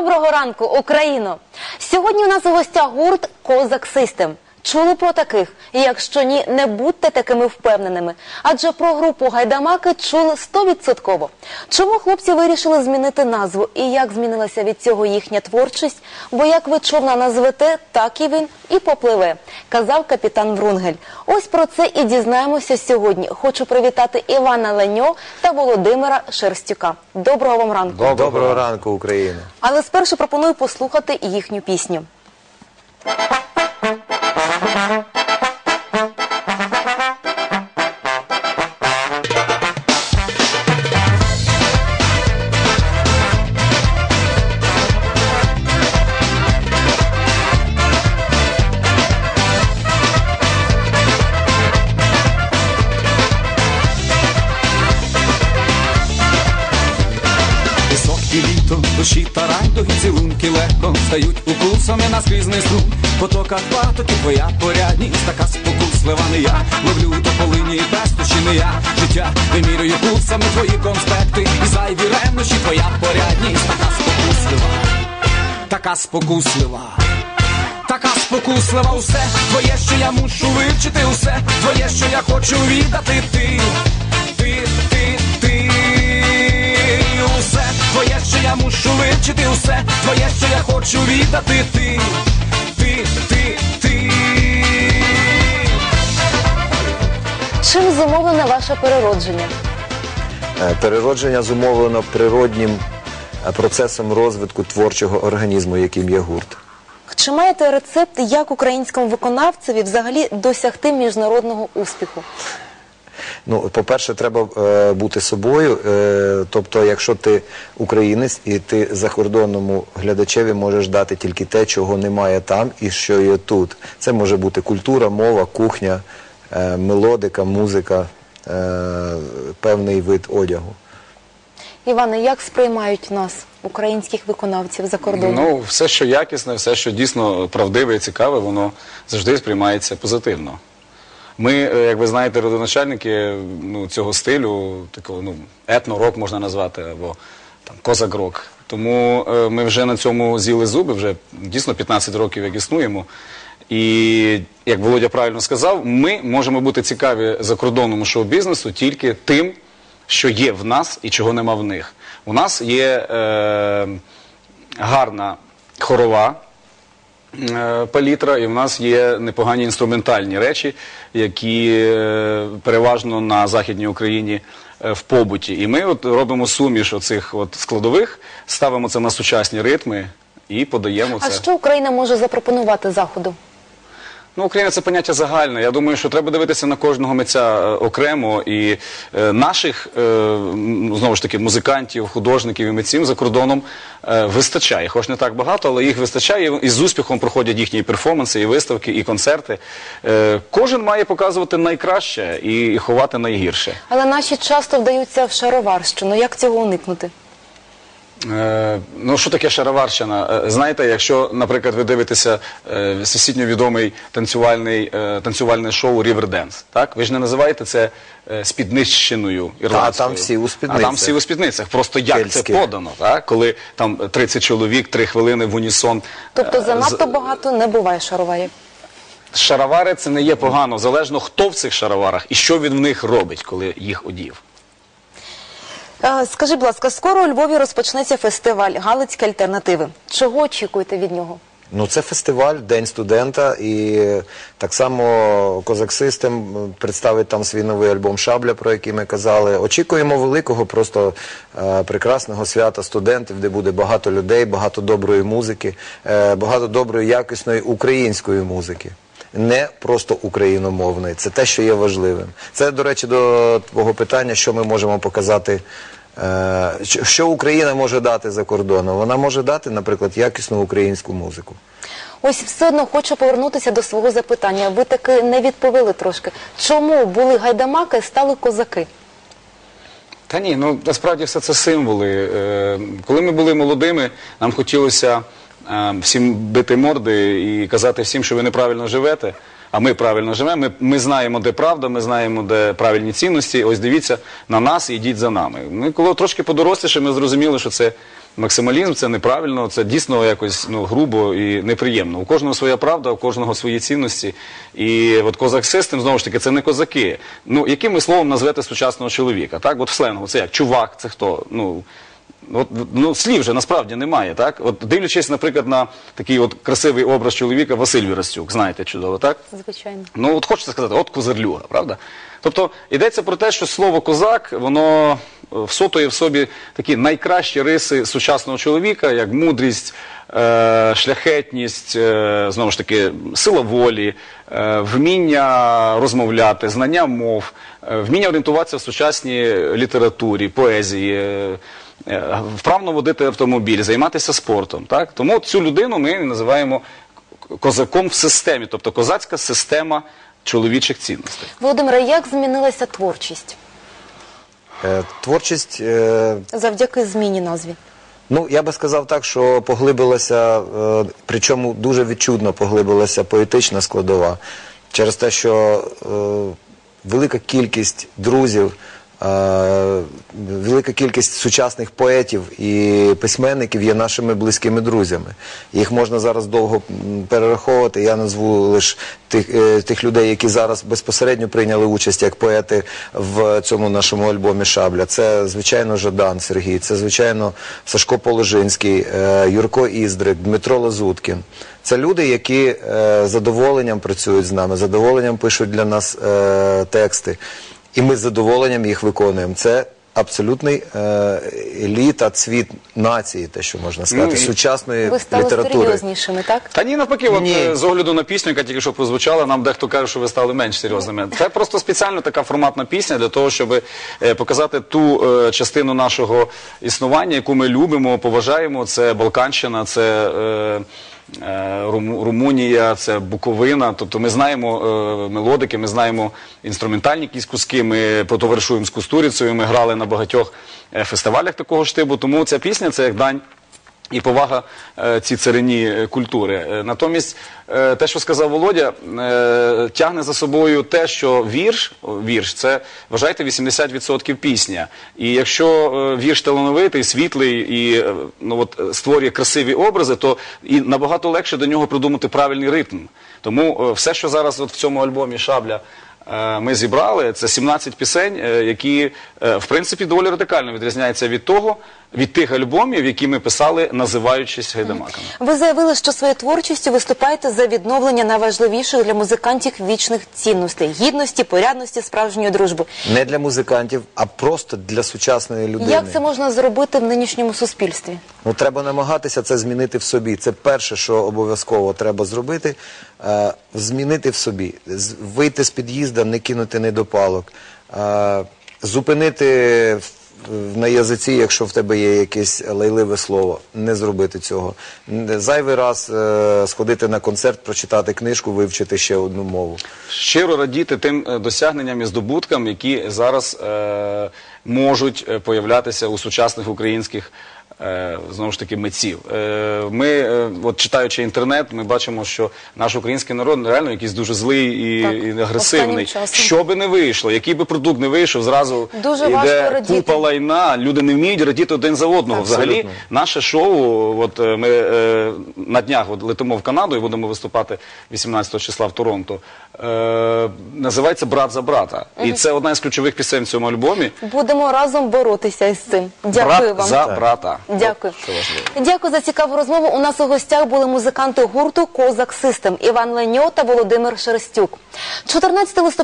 Доброго ранку, Україно! Сьогодні у нас у гостях гурт Козак Систем. Чули про таких? І якщо ні, не будьте такими впевненими. Адже про групу Гайдамаки чули стовідсотково. Чому хлопці вирішили змінити назву і як змінилася від цього їхня творчість? Бо як ви човна назвете, так і він і попливе, казав капітан Врунгель. Ось про це і дізнаємося сьогодні. Хочу привітати Івана Леньо та Володимира Шерстюка. Доброго вам ранку. Доброго, ранку, Україна. Але спершу пропоную послухати їхню пісню. Цілунки легко стають укусами на скрізний струм. Потока патоки, твоя порядність, така спокуслива не я. Ловлю тополині і пестощі не я. Життя вимірюю курсами твої конспекти. І зайві ревнощі, твоя порядність, така спокуслива, така спокуслива. Така спокуслива усе твоє, що я мушу вивчити, усе твоє, що я хочу віддати ти, ти, ти, ти, усе твоє, що я мушу вивчити, усе віддати ти, ти, ти, ти. Чим зумовлене ваше переродження? Е, Переродження зумовлено природнім е, процесом розвитку творчого організму, яким є гурт. Чи маєте рецепт, як українському виконавцеві взагалі досягти міжнародного успіху? Ну, по-перше, треба е, бути собою. Е, тобто, якщо ти українець і ти закордонному глядачеві можеш дати тільки те, чого немає там і що є тут. Це може бути культура, мова, кухня, е, мелодика, музика, е, певний вид одягу. Іване, як сприймають нас, українських виконавців за кордоном? Ну, все, що якісне, все, що дійсно правдиве і цікаве, воно завжди сприймається позитивно. Ми, е, як ви знаєте, родоначальники ну, цього стилю, такого ну, етно-рок можна назвати, або там козак-рок. Тому е, ми вже на цьому з'їли зуби, вже дійсно 15 років як існуємо. І як Володя правильно сказав, ми можемо бути цікаві закордонному шоу-бізнесу тільки тим, що є в нас і чого нема в них. У нас є е, гарна хорова е, палітра, і в нас є непогані інструментальні речі, які е, переважно на Західній Україні е, в побуті. І ми от робимо суміш оцих от складових, ставимо це на сучасні ритми і подаємо А це. що Україна може запропонувати заходу? Ну, Україна це поняття загальне. Я думаю, що треба дивитися на кожного митця е, окремо і е, наших е, знову ж таки музикантів, художників і митців за кордоном вистачає. Хоч не так багато, але їх вистачає. І з успіхом проходять їхні перформанси, і виставки, і концерти. Кожен має показувати найкраще і, і ховати найгірше. Але наші часто вдаються в шароварщину. Як цього уникнути? Е, ну, що таке шароварщина? Е, знаєте, якщо, наприклад, ви дивитеся е, всесвітньо відомий танцювальний, е, танцювальне шоу Riverdance, так? Ви ж не називаєте це е, спіднищиною ірландською. там всі у А спідницях. там всі у спідницях. Просто як це подано, так? Коли там 30 чоловік, 3 хвилини в унісон. Тобто занадто з- багато не буває шароварів. Шаровари це не є погано, залежно хто в цих шароварах і що він в них робить, коли їх одів. Е, Скажи, будь ласка, скоро у Львові розпочнеться фестиваль Галицькі альтернативи. Чого очікуєте від нього? Ну, це фестиваль, День студента, і так само Козак Систем представить там свій новий альбом Шабля, про який ми казали. Очікуємо великого, просто е, прекрасного свята студентів, де буде багато людей, багато доброї музики, е, багато доброї, якісної української музики. Не просто україномовної. Це те, що є важливим. Це, до речі, до твого питання, що ми можемо показати. Е, що- Що Україна може дати за кордоном? Вона може дати, наприклад, якісну українську музику. Ось все одно хочу повернутися до свого запитання. Ви таки не відповіли трошки. Чому були гайдамаки, стали козаки? Та ні, ну насправді все це символи. Е, Коли ми були молодими, нам хотілося е, всім бити морди і казати всім, що ви неправильно живете. А ми правильно живемо. Ми, ми знаємо, де правда, ми знаємо, де правильні цінності. Ось дивіться на нас і йдіть за нами. Ми коли трошки подоросліше, ми зрозуміли, що це Максималізм це неправильно, це дійсно якось ну, грубо і неприємно. У кожного своя правда, у кожного свої цінності. І от козак систем, знову ж таки, це не козаки. Ну, яким ви словом назвете сучасного чоловіка? Так, от в сленгу, це як чувак, це хто? Ну, От, ну, слів же насправді немає, так? От дивлячись, наприклад, на такий от красивий образ чоловіка Василь Вірастюк, знаєте чудово, так? Звичайно. Ну, от хочеться сказати, от козарлюга, правда? Тобто йдеться про те, що слово козак, воно е, всотує в собі такі найкращі риси сучасного чоловіка, як мудрість, е, шляхетність, е, знову ж таки, сила волі, е, вміння розмовляти, знання мов, е, вміння орієнтуватися в сучасній літературі, поезії. е, Вправно водити автомобіль, займатися спортом. Так? Тому цю людину ми називаємо козаком в системі, тобто козацька система чоловічих цінностей. Володимире, як змінилася творчість Е, Творчість е, завдяки зміні назві? Ну, я би сказав так, що поглибилася, е, причому дуже відчутно поглибилася поетична складова. Через те, що е, велика кількість друзів, е, велика кількість сучасних поетів і письменників є нашими близькими друзями. Їх можна зараз довго перераховувати. Я назву лише тих, е, тих людей, які зараз безпосередньо прийняли участь як поети в цьому нашому альбомі Шабля. Це, звичайно, Жадан Сергій, це, звичайно, Сашко Положинський, е, Юрко Іздрик, Дмитро Лазуткін. Це люди, які е, задоволенням працюють з нами, задоволенням пишуть для нас е, тексти. І ми з задоволенням їх виконуємо. Це абсолютний е, еліта, цвіт нації, те, що можна сказати, Ну, і- сучасної Ви стали літератури. серйознішими, так? Та ні, навпаки, от, Ні. е, з огляду на пісню, яка тільки що прозвучала, нам дехто каже, що ви стали менш серйозними. Це просто спеціально така форматна пісня для того, щоб е, показати ту е, частину нашого існування, яку ми любимо, поважаємо. Це Балканщина, це. Е, Румунія, це Буковина. Тобто ми знаємо е, мелодики, ми знаємо інструментальні якісь куски, ми потоваришуємо з Кустуріцею. ми грали на багатьох е, фестивалях такого ж типу. Тому ця пісня це як дань і повага е, цій царині е, культури. Е, Натомість, те, що сказав Володя, тягне за собою те, що вірш, вірш це вважайте 80% пісня. І якщо вірш талановитий, світлий і ну, от, створює красиві образи, то і набагато легше до нього придумати правильний ритм. Тому все, що зараз от в цьому альбомі Шабля. Е, Ми зібрали це 17 пісень, е, які е, в принципі доволі радикально відрізняються від того, від тих альбомів, які ми писали, називаючись гайдамаками. Ви заявили, що своєю творчістю виступаєте за відновлення найважливіших для музикантів вічних цінностей гідності, порядності, справжньої дружби. Не для музикантів, а просто для сучасної людини. Як це можна зробити в нинішньому суспільстві? Ну, треба намагатися це змінити в собі. Це перше, що обов'язково треба зробити. Змінити в собі. Вийти з під'їзда, не кинути недопалок. Зупинити на язиці, якщо в тебе є якесь лайливе слово, не зробити цього. Зайвий раз е, сходити на концерт, прочитати книжку, вивчити ще одну мову. Щиро радіти тим е, досягненням і здобуткам, які зараз е, можуть е, появлятися у сучасних українських. Е, Знову ж таки, митців. Е, Ми, е, от читаючи інтернет, ми бачимо, що наш український народ реально якийсь дуже злий і, Так, і агресивний. Що би не вийшло, який би продукт не вийшов, зразу Дуже йде важко радіти. купа лайна. Люди не вміють радіти один за одного. Взагалі, наше шоу, от ми е, на днях от, летимо в Канаду і будемо виступати 18 числа в Торонто. Е, називається Брат за брата. І це одна із ключових пісень в цьому альбомі. Будемо разом боротися із цим. Дякую Брат вам. за брата. Дякую. От, що важливо. Дякую за цікаву розмову. У нас у гостях були музиканти гурту Козак Систем Іван Леньо та Володимир Шерстюк. 14 листопада.